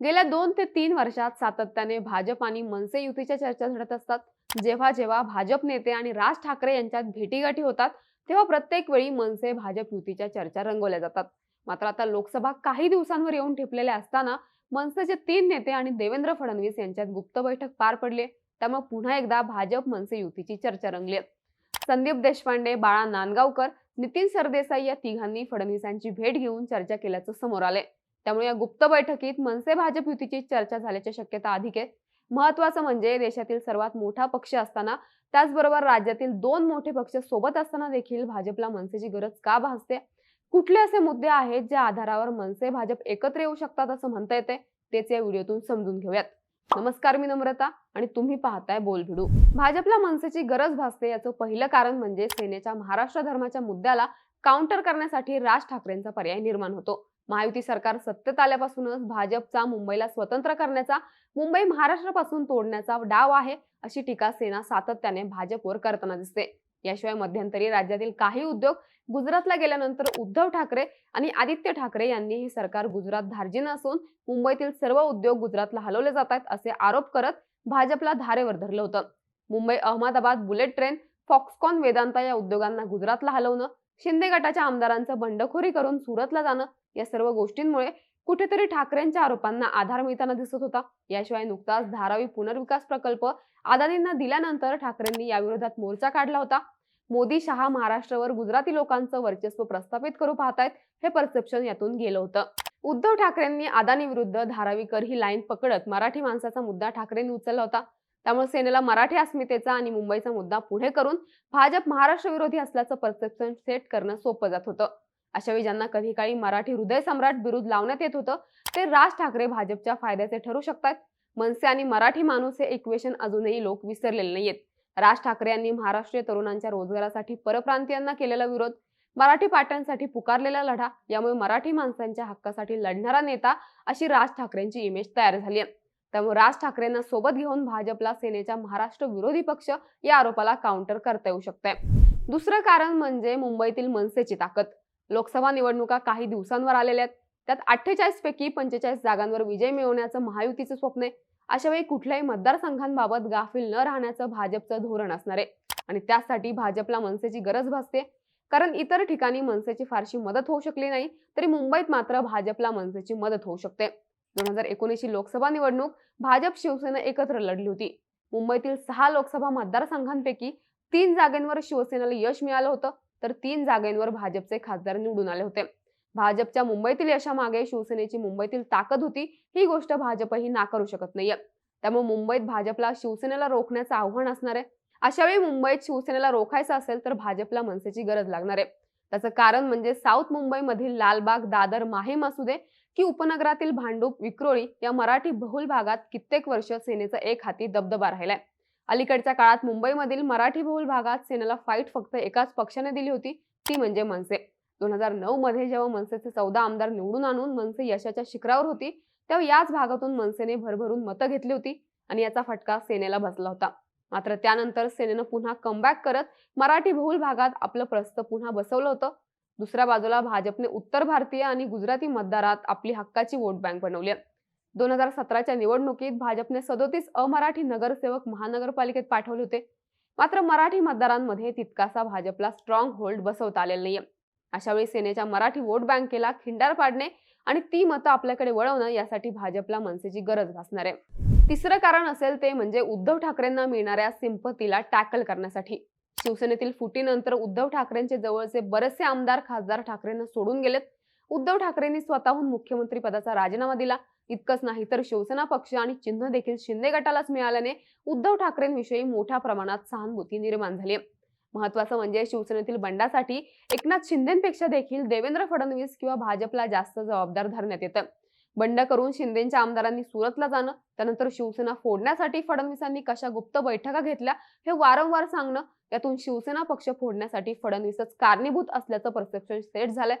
गेल्या दोन ते तीन वर्षात सातत्याने भाजप आणि मनसे युतीच्या चर्चा झडत असतात. जेव्हा जेव्हा भाजप नेते आणि राज ठाकरे यांच्यात भेटीगाठी होतात तेव्हा प्रत्येक वेळी मनसे भाजप युतीच्या चर्चा रंगवल्या जातात. मात्र आता लोकसभा काही दिवसांवर येऊन ठेपलेल्या असताना मनसेचे तीन नेते आणि देवेंद्र फडणवीस यांच्यात गुप्त बैठक पार पडली त्यामुळे पुन्हा एकदा भाजप मनसे युतीची चर्चा रंगली संदीप देशपांडे बाळा नांदगावकर नितीन सरदेसाई या तिघांनी फडणवीसांची भेट घेऊन चर्चा केल्याचं समोर आलंय. त्यामुळे या गुप्त बैठकीत मनसे भाजप युतीची चर्चा झाल्याची शक्यता अधिक आहे. महत्वाचं म्हणजे देशातील सर्वात मोठा पक्ष असताना त्याचबरोबर राज्यातील दोन मोठे पक्ष सोबत असताना देखील भाजपला मनसेची गरज का भासते? कुठले असे मुद्दे आहेत ज्या आधारावर मनसे भाजप एकत्र येऊ शकतात असं म्हणता येते? तेच या व्हिडिओतून समजून घेऊयात. नमस्कार मी नम्रता आणि तुम्ही पाहताय बोल भिडू भाजपला मनसेची गरज भासते याचं पहिलं कारण म्हणजे सेनेच्या महाराष्ट्र धर्माच्या मुद्द्याला काउंटर करण्यासाठी राज ठाकरेंचा पर्याय निर्माण होतो. महायुती सरकार सत्तेत आल्यापासूनच भाजपचा मुंबईला स्वतंत्र करण्याचा मुंबई महाराष्ट्रापासून तोडण्याचा डाव आहे अशी टीका सेना सातत्याने भाजपवर करताना दिसते. याशिवाय मध्यंतरी राज्यातील काही उद्योग गुजरातला गेल्यानंतर उद्धव ठाकरे आणि आदित्य ठाकरे यांनी हे सरकार गुजरात धार्जिन असून मुंबईतील सर्व उद्योग गुजरातला हलवले जात आहेत असे आरोप करत भाजपला धारेवर धरलं होतं. Mumbai Ahmedabad bullet train Foxconn Vedanta या उद्योगांना गुजरातला हलवणं शिंदे गटाच्या आमदारांचं बंडखोरी करून सुरतला जाणं या सर्व गोष्टींमुळे कुठेतरी ठाकरेंच्या आरोपांना आधार मिळताना दिसत होता. याशिवाय नुकताच धारावी पुनर्विकास प्रकल्प अदानींना दिल्यानंतर ठाकरेंनी याविरोधात मोर्चा काढला होता. मोदी शहा महाराष्ट्रावर गुजराती लोकांचं वर्चस्व प्रस्थापित करू पाहतायत हे परसेप्शन यातून गेलं होतं. उद्धव ठाकरेंनी अदानी विरुद्ध धारावीकर ही लाईन पकडत मराठी माणसाचा मुद्दा ठाकरेंनी उचलला होता. त्यामुळे सेनेला मराठी अस्मितेचा आणि मुंबईचा मुद्दा पुढे करून भाजप महाराष्ट्र विरोधी असल्याचं परसेप्शन सेट करणं सोपं जात होतं. अशावेळी ज्यांना कधी काळी मराठी हृदय सम्राट बिरुद लावण्यात येत होतं ते राज ठाकरे भाजपच्या फायद्याचे ठरू शकतात. मनसे आणि मराठी माणूस हे इक्वेशन अजूनही लोक विसरलेले नाहीयेत. राज ठाकरे यांनी महाराष्ट्रीय तरुणांच्या रोजगारासाठी परप्रांतीयांना केलेला विरोध मराठी पाट्यांसाठी पुकारलेला लढा यामुळे मराठी माणसांच्या हक्कासाठी लढणारा नेता अशी राज ठाकरेंची इमेज तयार झाली आहे. त्यामुळे राज ठाकरेंना सोबत घेऊन भाजपला सेनेच्या महाराष्ट्र विरोधी पक्ष या आरोपाला काउंटर करता येऊ शकते दुसरं कारण म्हणजे मुंबईतील मनसेची ताकद. लोकसभा निवडणुका काही दिवसांवर आलेल्या आहेत. त्यात अठ्ठेचाळीस पैकी पंचेचाळीस जागांवर विजय मिळवण्याचं महायुतीचं स्वप्न आहे. अशा वेळी कुठल्याही मतदारसंघांबाबत गाफील न राहण्याचं भाजपचं धोरण असणार आहे. आणि त्यासाठी भाजपला मनसेची गरज भासते. कारण इतर ठिकाणी मनसेची फारशी मदत होऊ शकली नाही. तरी मुंबईत मात्र भाजपला मनसेची मदत होऊ शकते. दोन हजार एकोणीसची लोकसभा निवडणूक भाजप शिवसेना एकत्र लढली होती. मुंबईतील सहा लोकसभा मतदारसंघांपैकी तीन जागांवर शिवसेनेला यश मिळालं होतं. तर तीन जागांवर भाजपचे खासदार निवडून आले होते. भाजपच्या मुंबईतील यशामागे शिवसेनेची मुंबईतील ताकद होती. ही गोष्ट भाजपही नाकारू शकत नाहीये. त्यामुळे मुंबईत भाजपला शिवसेनेला रोखण्याचं आव्हान असणार आहे. अशावेळी मुंबईत शिवसेनेला रोखायचं असेल तर भाजपला मनसेची गरज लागणार आहे. त्याचं कारण म्हणजे साऊथ मुंबईमधील लालबाग दादर माहे असू दे की उपनगरातील भांडूप विक्रोळी या मराठी बहुल भागात कित्येक वर्ष सेनेचा एक हाती दबदबा राहिलाय. अलीकडच्या काळात मुंबईमधील मराठी बहुल भागात सेनेला फाईट फक्त एकाच पक्षाने दिली होती ती म्हणजे मनसे. दोन हजार नऊ मध्ये जेव्हा मनसेचे चौदा आमदार निवडून आणून मनसे यशाच्या शिखरावर होती तेव्हा याच भागातून मनसेने भरभरून मतं घेतली होती आणि याचा फटका सेनेला बसला होता. मात्र त्यानंतर सेनेनं पुन्हा कमबॅक करत मराठी बहुल भागात आपलं प्रस्थ पुन्हा बसवलं होतं. दुसऱ्या बाजूला भाजपने उत्तर भारतीय आणि गुजराती मतदारात आपली हक्काची वोट बँक बनवली दोन हजार सतराच्या निवडणुकीत भाजपने सदोतीस अमराठी नगरसेवक महानगरपालिकेत पाठवले होते. मात्र मराठी मतदारांमध्ये तितकासा भाजपला स्ट्रॉंग होल्ड बसवता आलेला नाहीये. अशा वेळी सेनेच्या मराठी वोट बँकेला खिंडार पाडणे आणि ती मतं आपल्याकडे वळवणं यासाठी भाजपला मनसेची गरज भासणार आहे. तिसरं कारण असेल ते म्हणजे उद्धव ठाकरेंना मिळणाऱ्या सिंपतीला टॅकल करण्यासाठी. शिवसेनेतील फुटीनंतर उद्धव ठाकरेंचे जवळचे बरेचसे आमदार खासदार ठाकरेंना सोडून गेलेत. उद्धव ठाकरेंनी स्वतःहून मुख्यमंत्री पदाचा राजीनामा दिला. इतकंच नाही तर शिवसेना पक्ष आणि चिन्ह देखील शिंदे गटालाच मिळाल्याने उद्धव ठाकरेंविषयी मोठ्या प्रमाणात सहानुभूती निर्माण झाली आहे. महत्वाचं म्हणजे शिवसेनेतील बंडासाठी एकनाथ शिंदेपेक्षा देखील देवेंद्र फडणवीस किंवा भाजपला जास्त जबाबदार धरण्यात येतं. बंड करून शिंदेच्या आमदारांनी सुरतला जाणं त्यानंतर शिवसेना फोडण्यासाठी फडणवीसांनी कशा गुप्त बैठका घेतल्या हे वारंवार सांगणं यातून शिवसेना पक्ष फोडण्यासाठी फडणवीसच कारणीभूत असल्याचं परसेप्शन सेट झालंय.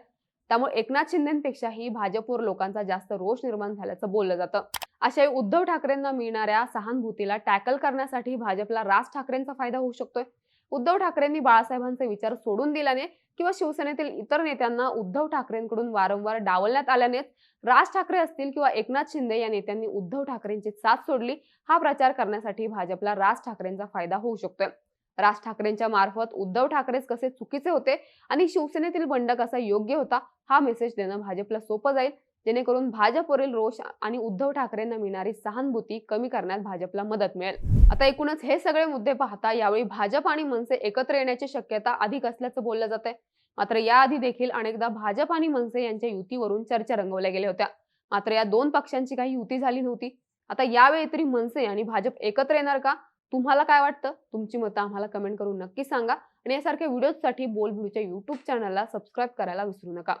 त्यामुळे एकनाथ शिंदेपेक्षाही भाजपवर लोकांचा जास्त रोष निर्माण झाल्याचं बोललं जातं. अशा उद्धव ठाकरेंना मिळणाऱ्या सहानुभूतीला टॅकल करण्यासाठी भाजपला राज ठाकरेंचा फायदा होऊ शकतोय. उद्धव ठाकरेंनी बाळासाहेबांचे विचार सोडून दिल्याने किंवा शिवसेनेतील इतर नेत्यांना उद्धव ठाकरेंकडून वारंवार डावलण्यात आल्यानेच राज ठाकरे असतील किंवा एकनाथ शिंदे या नेत्यांनी उद्धव ठाकरेंची साथ सोडली हा प्रचार करण्यासाठी भाजपला राज ठाकरेंचा फायदा होऊ शकतोय. राज ठाकरेंच्या मार्फत उद्धव ठाकरेच कसे चुकीचे होते आणि शिवसेनेतील बंड कसा योग्य होता हा मेसेज देणं भाजपला सोपं जाईल. जेणेकरून भाजपवरील रोष आणि उद्धव ठाकरेंना मिळणारी सहानुभूती कमी करण्यात भाजपला मदत मिळेल. आता एकूणच हे सगळे मुद्दे पाहता यावेळी भाजप आणि मनसे एकत्र येण्याची शक्यता अधिक असल्याचं बोललं जात आहे मात्र याआधी देखील अनेकदा भाजप आणि मनसे यांच्या युतीवरून चर्चा रंगवल्या गेल्या होत्या. मात्र या दोन पक्षांची काही युती झाली नव्हती. आता यावेळी तरी मनसे आणि भाजप एकत्र येणार का? तुम्हाला काय वाटतं? तुमची मतं आम्हाला कमेंट करून नक्की सांगा. आणि यासारख्या व्हिडिओजसाठी बोलबुलूच्या युट्यूब चॅनलला सबस्क्राईब करायला विसरू नका.